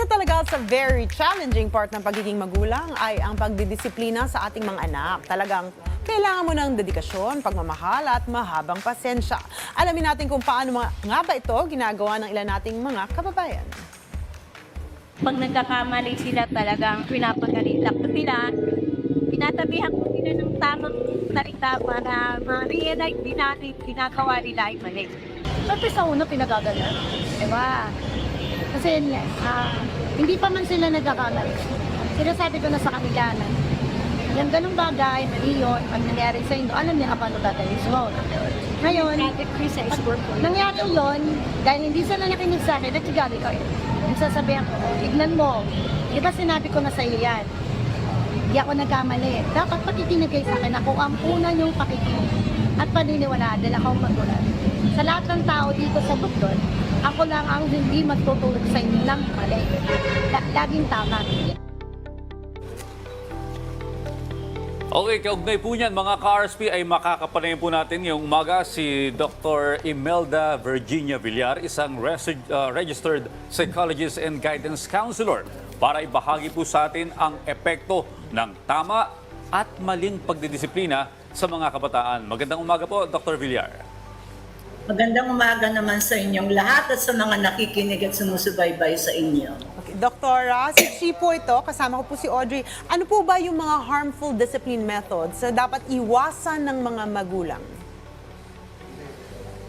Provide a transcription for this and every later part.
Isa talaga sa very challenging part ng pagiging magulang ay ang pagdidisiplina sa ating mga anak. Talagang kailangan mo ng dedikasyon, pagmamahal at mahabang pasensya. Alamin natin kung paano mga, nga ba ito ginagawa ng ilan nating mga kababayan. Pag nagkakamali sila talagang pinapagalitak ko sila. Tinatabihan ko sila ng tamang salita para ma-realize din natin ginagawa nila ay mali. Siyempre sa una pinagagalan. Diba? Kasi ah, hindi pa man sila nagkakamali. Sinasabi ko na sa kanila na yung ganong bagay, mali yun, pag nangyari sa inyo, alam niya paano tatalis Ngayon, pag nangyari yun, dahil hindi sila nakinig sa akin, nagsigali ko. Nagsasabihan ko, tignan mo, di ba sinabi ko na sa iyo yan? Hindi ako nagkamali. Dapat pakikinig kayo sa akin. Ako ang una yung pakikinig at paniniwalaan dahil ako ang magulang. Sa lahat ng tao dito sa mundo, ako lang ang hindi magtutulog sa inyo ng mali. La- laging tama. Okay, kaugnay po niyan mga ka-RSP ay makakapanayin po natin yung umaga si Dr. Imelda Virginia Villar, isang uh, registered psychologist and guidance counselor para ibahagi po sa atin ang epekto ng tama at maling pagdidisiplina sa mga kabataan. Magandang umaga po, Dr. Villar. Magandang umaga naman sa inyong lahat at sa mga nakikinig at sumusubaybay sa inyo. Okay, Doktora, si Chi po ito, kasama ko po si Audrey. Ano po ba yung mga harmful discipline methods na dapat iwasan ng mga magulang?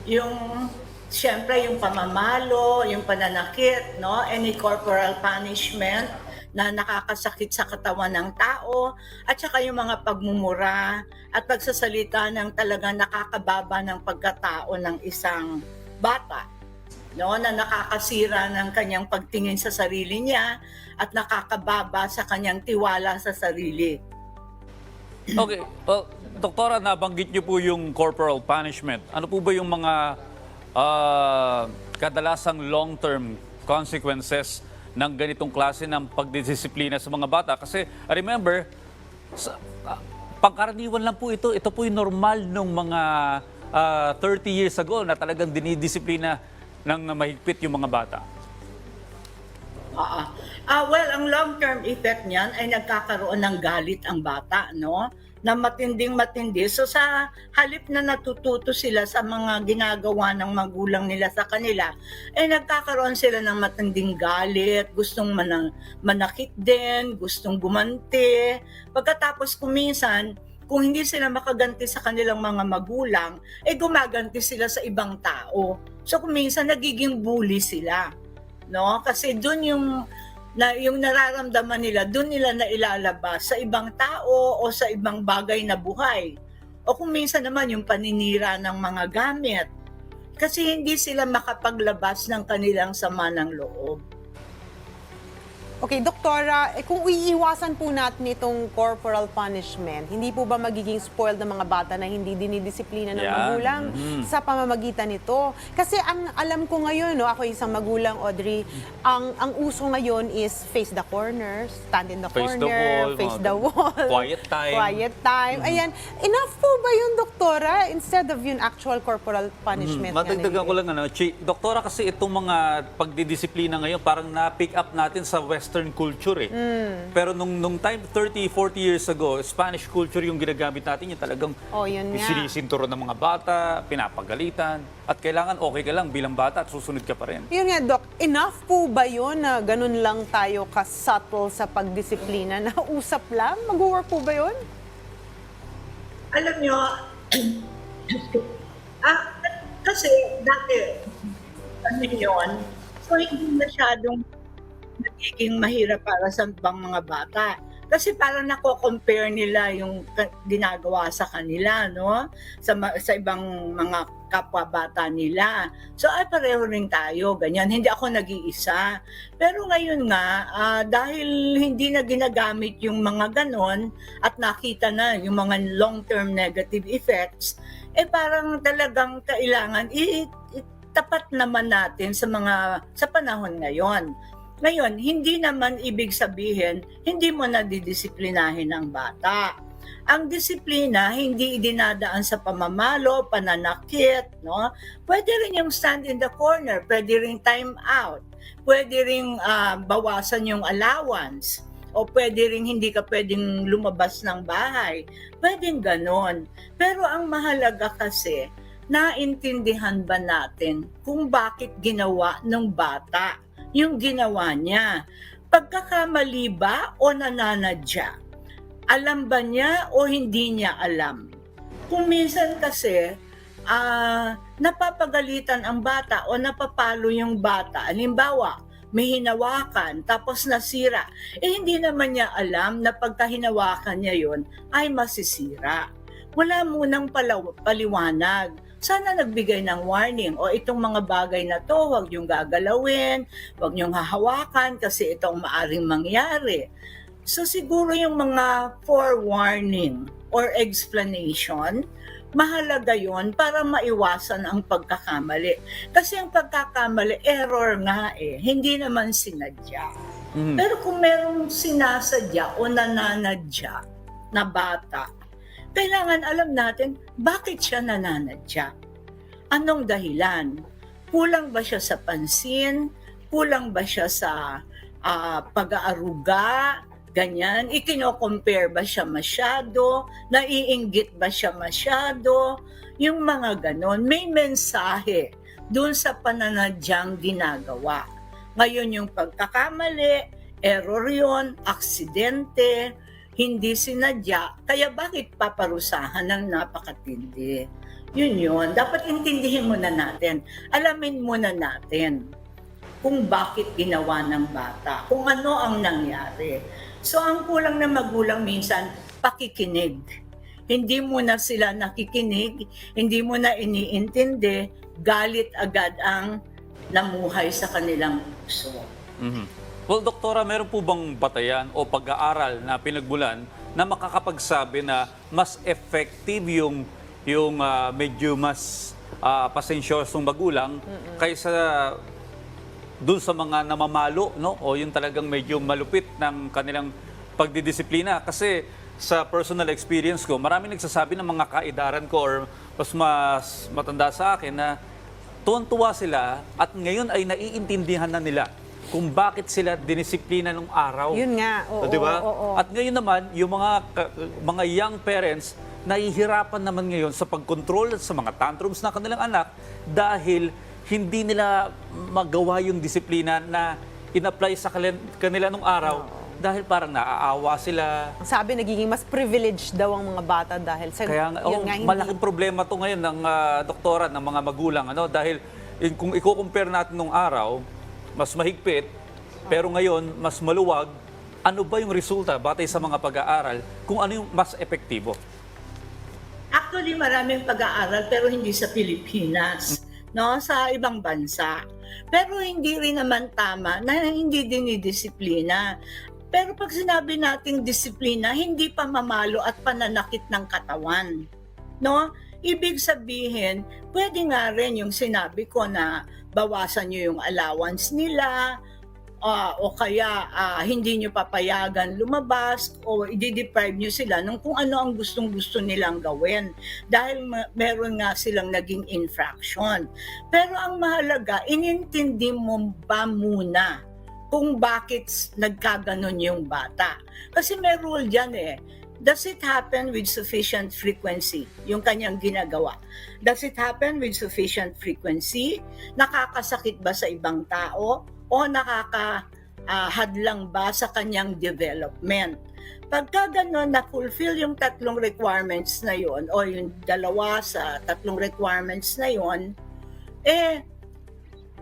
Yung, siyempre, yung pamamalo, yung pananakit, no? any corporal punishment na nakakasakit sa katawan ng tao, at saka yung mga pagmumura at pagsasalita ng talaga nakakababa ng pagkatao ng isang bata. No, na nakakasira ng kanyang pagtingin sa sarili niya at nakakababa sa kanyang tiwala sa sarili. Okay, well, Doktora, nabanggit niyo po yung corporal punishment. Ano po ba yung mga ah, kadalasang long-term consequences ng ganitong klase ng pagdidisiplina sa mga bata? Kasi remember, sa, ah, pangkaraniwan lang po ito. Ito po yung normal nung mga ah, 30 years ago na talagang dinidisiplina ng mahigpit yung mga bata. Ah, ah, well, ang long-term effect niyan ay nagkakaroon ng galit ang bata, no? Na matinding matindi. So sa halip na natututo sila sa mga ginagawa ng magulang nila sa kanila, ay nagkakaroon sila ng matinding galit, gustong manang, manakit din, gustong gumanti. Pagkatapos kuminsan, kung hindi sila makaganti sa kanilang mga magulang, ay gumaganti sila sa ibang tao. So kuminsan nagiging bully sila no? Kasi doon yung na yung nararamdaman nila, doon nila na ilalabas sa ibang tao o sa ibang bagay na buhay. O kung minsan naman yung paninira ng mga gamit. Kasi hindi sila makapaglabas ng kanilang sama ng loob. Okay, Doktora, eh, kung iiwasan po natin itong corporal punishment, hindi po ba magiging spoiled ng mga bata na hindi dinidisiplina ng Yan. magulang Mhm. sa pamamagitan nito? Kasi ang alam ko ngayon, no, ako isang magulang, Audrey, ang ang uso ngayon is face the corners, stand in the Face the corner, wall, face mga the ganun. wall. Quiet time. Quiet time. Ayan. Enough po ba yun, Doktora, instead of yung actual corporal punishment? nga na Madagdagan ko yun? lang, ano, Chi, Doktora, kasi itong mga pagdidisiplina ngayon, parang na-pick up natin sa Western culture eh. Hmm. Pero nung, nung time, 30, 40 years ago, Spanish culture yung ginagamit natin, yung talagang Oh, yun nga. sinisinturon ng mga bata, pinapagalitan, at kailangan okay ka lang bilang bata at susunod ka pa rin. Yun nga, Doc, enough po ba yun na ganun lang tayo ka-subtle sa pagdisiplina na usap lang? Mag-work po ba yun? Alam nyo, ah, kasi dati, ano yun, so hindi masyadong nagiging mahirap para sa ibang mga bata. Kasi parang nako-compare nila yung ginagawa sa kanila, no? Sa, sa ibang mga kapwa bata nila. So ay pareho rin tayo, ganyan. Hindi ako nag-iisa. Pero ngayon nga, ah, dahil hindi na ginagamit yung mga ganon at nakita na yung mga long-term negative effects, eh parang talagang kailangan i- tapat naman natin sa mga sa panahon ngayon. Ngayon, hindi naman ibig sabihin hindi mo na didisiplinahin ang bata. Ang disiplina hindi idinadaan sa pamamalo, pananakit, no? Pwede rin yung stand in the corner, pwede rin time out. pwede ring ah, bawasan yung allowance o pwede ring hindi ka pwedeng lumabas ng bahay. Pwedeng ganon. Pero ang mahalaga kasi, naintindihan ba natin kung bakit ginawa ng bata yung ginawa niya? Pagkakamali ba o nananadya? Alam ba niya o hindi niya alam? Kung minsan kasi, ah, napapagalitan ang bata o napapalo yung bata. Halimbawa, may hinawakan tapos nasira. Eh hindi naman niya alam na pagka hinawakan niya yon ay masisira. Wala munang palaw- paliwanag. Sana nagbigay ng warning o itong mga bagay na to, huwag niyong gagalawin, huwag niyong hahawakan kasi itong maaring mangyari. So siguro yung mga forewarning or explanation, mahalaga yon para maiwasan ang pagkakamali. Kasi ang pagkakamali, error nga eh, hindi naman sinadya. Mhm. Pero kung merong sinasadya o nananadya na bata, kailangan alam natin bakit siya nananadya. Anong dahilan? Kulang ba siya sa pansin? Kulang ba siya sa ah, pag-aaruga? Ganyan. Ikino-compare ba siya masyado? Naiinggit ba siya masyado? Yung mga ganon. May mensahe dun sa pananadyang ginagawa. Ngayon yung pagkakamali, error yon, aksidente, hindi sinadya, kaya bakit paparusahan ng napakatindi? Yun yun. Dapat intindihin muna natin. Alamin muna natin kung bakit ginawa ng bata, kung ano ang nangyari. So ang kulang na magulang minsan, pakikinig. Hindi mo na sila nakikinig, hindi mo na iniintindi, galit agad ang namuhay sa kanilang puso. Mhm. Well, doktora, meron po bang batayan o pag-aaral na pinagbulan na makakapagsabi na mas effective yung yung ah, medyo mas ah, pasensyosong magulang kaysa dun sa mga namamalo, no? O yung talagang medyo malupit ng kanilang pagdidisiplina. Kasi sa personal experience ko, marami nagsasabi ng mga kaidaran ko or mas mas matanda sa akin na tuwan-tuwa sila at ngayon ay naiintindihan na nila kung bakit sila dinisiplina nung araw. Yun nga, oo, di ba? oo, oo. At ngayon naman, yung mga mga young parents nahihirapan naman ngayon sa pagkontrol sa mga tantrums ng kanilang anak dahil hindi nila magawa yung disiplina na in-apply sa kanila nung araw dahil parang naaawa sila. Sabi, nagiging mas privileged daw ang mga bata dahil sa Kaya yun oh, nga, hindi- malaking problema to ngayon ng ah, doktora, ng mga magulang. Ano? Dahil in- kung i-compare natin nung araw, mas mahigpit, pero ngayon, mas maluwag, ano ba yung resulta batay sa mga pag-aaral kung ano yung mas epektibo? Actually, maraming pag-aaral pero hindi sa Pilipinas, no? Sa ibang bansa. Pero hindi rin naman tama na hindi dinidisiplina. Pero pag sinabi nating disiplina, hindi pa mamalo at pananakit ng katawan. No? Ibig sabihin, pwede nga rin yung sinabi ko na bawasan nyo yung allowance nila, ah, o kaya ah, hindi nyo papayagan lumabas o i-deprive nyo sila ng kung ano ang gustong gusto nilang gawin dahil meron nga silang naging infraction. Pero ang mahalaga, inintindi mo ba muna kung bakit nagkaganon yung bata? Kasi may rule dyan eh. Does it happen with sufficient frequency? Yung kanyang ginagawa. Does it happen with sufficient frequency? Nakakasakit ba sa ibang tao? O nakakahadlang ba sa kanyang development? Pagka gano'n, na-fulfill yung tatlong requirements na yon o yung dalawa sa tatlong requirements na yon, eh,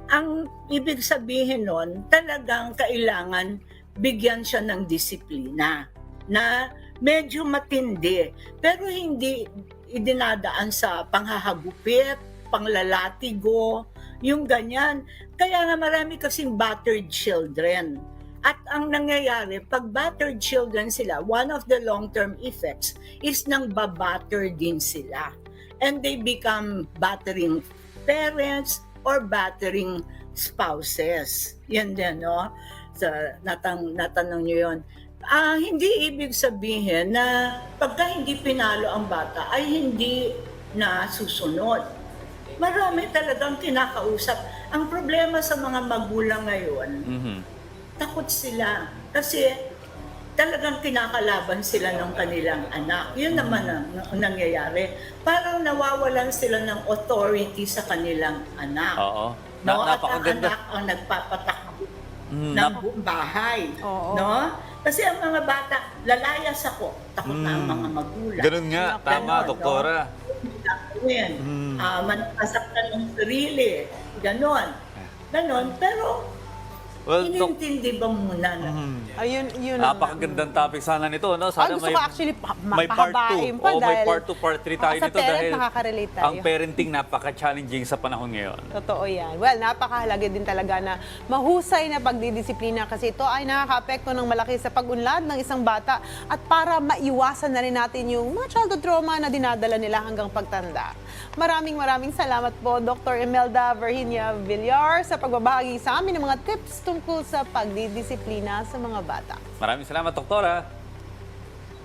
ang ibig sabihin nun, talagang kailangan bigyan siya ng disiplina na medyo matindi, pero hindi idinadaan sa panghahagupit, panglalatigo, yung ganyan. Kaya nga marami kasing battered children. At ang nangyayari, pag battered children sila, one of the long-term effects is nang babatter din sila. And they become battering parents or battering spouses. Yan din, no? Sa, natang, natanong nyo yun. Ah, hindi ibig sabihin na pagka hindi pinalo ang bata ay hindi na susunod. Marami talagang kinakausap. Ang problema sa mga magulang ngayon, Mhm. takot sila. Kasi talagang kinakalaban sila ng kanilang anak. Yun naman ang, ang nangyayari. Parang nawawalan sila ng authority sa kanilang anak. Oo. No? Na, At ang anak ang nagpapatakbo Mm, ng buong bahay. Oo. No? Kasi ang mga bata, lalayas ako. Takot na ang Mm. mga magulang. Ganun nga, tama, Ganon, doktora. No? Gagawin. Mm. Ah, manasaktan ng sarili. Ganon. Ganon. Pero, Well, dok- inintindi ba muna na Mhm. Ayun, yun ang- Napakagandang topic sana nito, no? Ah, Sana gusto may, ko actually pa- may part 2. pahabain pa may dahil- part 2, part 3 tayo Oo, sa nito parent, dahil nakaka-relate tayo. ang parenting napaka-challenging sa panahon ngayon. Totoo yan. Well, napakahalaga din talaga na mahusay na pagdidisiplina kasi ito ay nakaka-apekto ng malaki sa pag-unlad ng isang bata at para maiwasan na rin natin yung mga childhood trauma na dinadala nila hanggang pagtanda. Maraming maraming salamat po, Dr. Imelda Virginia Villar, sa pagbabahagi sa amin ng mga tips tungkol sa pagdidisiplina sa mga bata. Maraming salamat, doktora.